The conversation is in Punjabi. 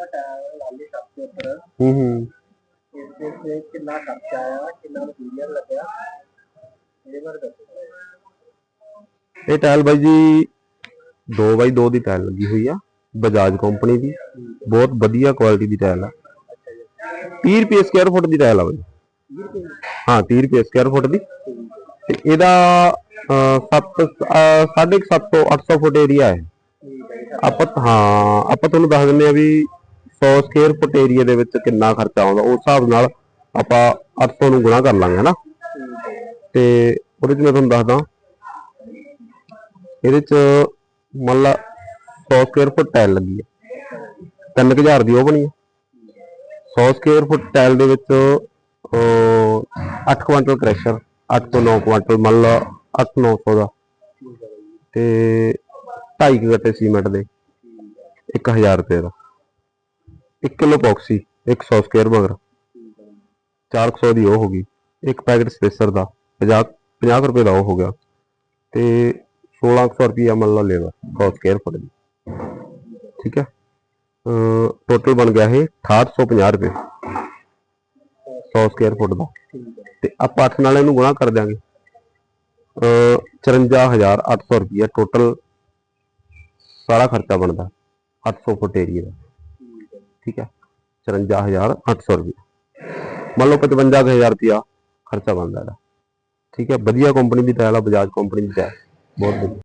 ਦਾ ਟਾਇਰ ਲਾਲੀ ਟੱਪ ਦੇ ਉੱਪਰ। ਹੂੰ ਹੂੰ। ਇਸ ਦੇ ਤੇ ਕਿੰਨਾ ਖਰਚਾ ਆਇਆ ਕਿੰਨਾ ਮਟੀਰੀਅਲ ਲੱਗਿਆ? ਇਹਦੇ ਬਾਰੇ ਦੱਸੋ। ਇਹ ਟਾਇਲ ਬਾਈ ਜੀ 2x2 ਦੀ ਟਾਇਲ ਲੱਗੀ ਹੋਈ ਆ ਬਜਾਜ ਕੰਪਨੀ ਦੀ। ਬਹੁਤ ਵਧੀਆ ਕੁਆਲਿਟੀ ਦੀ ਟਾਇਲ ਆ। 30 ਰੁਪਏ ਸਕੁਅਰ ਫੁੱਟ ਦੀ ਟਾਇਲ ਆ ਬਾਈ। 20 ਰੁਪਏ ਹਾਂ 30 ਰੁਪਏ ਸਕੁਅਰ ਫੁੱਟ ਦੀ। ਤੇ ਇਹਦਾ 7 7.5 ਤੋਂ 800 ਫੁੱਟ ਏਰੀਆ ਹੈ। ਆਪਾਂ ਹਾਂ ਆਪਾਂ ਤੁਹਾਨੂੰ ਦੱਸ ਦਿੰਦੇ ਆ ਵੀ 100 ਸਕੁਅਰ ਫੁੱਟ ਏਰੀਆ ਦੇ ਵਿੱਚ ਕਿੰਨਾ ਖਰਚਾ ਆਉਂਦਾ, ਉਸ ਹਿਸਾਬ ਨਾਲ ਆਪਾਂ 800 ਨੂੰ ਗੁਣਾ ਕਰ ਲਾਂਗੇ, ਹਨਾ? ਤੇ ਉਹਦੇ ਚ ਮੈਂ ਤੁਹਾਨੂੰ ਦੱਸਦਾ, ਇਹਦੇ ਚ ਮੰਨ ਲਾ 100 ਸਕੁਅਰ ਫੁੱਟ ਟਾਇਲ ਲੱਗੀ ਹੈ 3000 ਦੀ ਉਹ ਬਣੀ ਹੈ 100 ਸਕੁਅਰ ਫੁੱਟ ਟਾਇਲ ਦੇ ਵਿੱਚ 8 ਕੁਆਂਟਲ ਕ੍ਰੈਸ਼ਰ 8 ਤੋਂ 9 ਕੁਆਂਟਲ, ਮੰਨ ਲਾ 8-900 ਦਾ। ਤੇ 2.5 ਗੱਟੇ ਸੀਮੈਂਟ ਦੇ 1000 ਰੁਪਏ ਦਾ। 1 ਕਿਲੋ ਪੌਕਸੀ 100 ਸਕੁਅਰ ਮਗਰ। 400 ਦੀ ਉਹ ਹੋ ਗਈ, ਇੱਕ ਪੈਕੇਟ ਸਪੇਸਰ ਦਾ 50 50 ਰੁਪਏ ਦਾ ਉਹ ਹੋ ਗਿਆ ਤੇ 1600 ਰੁਪਏ ਮੰਨ ਲਾ ਲੇਬਰ 100 ਸਕੁਅਰ ਫੁੱਟ ਦੀ। ਠੀਕ ਹੈ? ਟੋਟਲ ਬਣ ਗਿਆ ਇਹ 6850 ਰੁਪਏ 100 ਸਕੁਅਰ ਫੁੱਟ ਦਾ। ਤੇ ਆਪਾਂ 8 ਨਾਲ ਇਹਨੂੰ ਗੁਣਾ ਕਰ ਦਿਆਂਗੇ। ਅਹ 54800 ਰੁਪਏ ਟੋਟਲ ਸਾਰਾ ਖਰਚਾ ਬਣਦਾ 800 ਫੁੱਟ ਏਰੀਆ ਦਾ। ਠੀਕ ਹੈ 54800 ਰੁਪਏ। ਮੰਨ ਲਓ 55000 ਰੁਪਇਆ ਖਰਚਾ ਬਣਦਾ ਇਹਦਾ। ਠੀਕ ਹੈ, ਵਧੀਆ ਕੰਪਨੀ ਦੀ ਟਾਇਲ ਆ ਬਜਾਜ ਕੰਪਨੀ ਦੀ ਟਾਇਲ ਬਹੁਤ ਵਧੀਆ।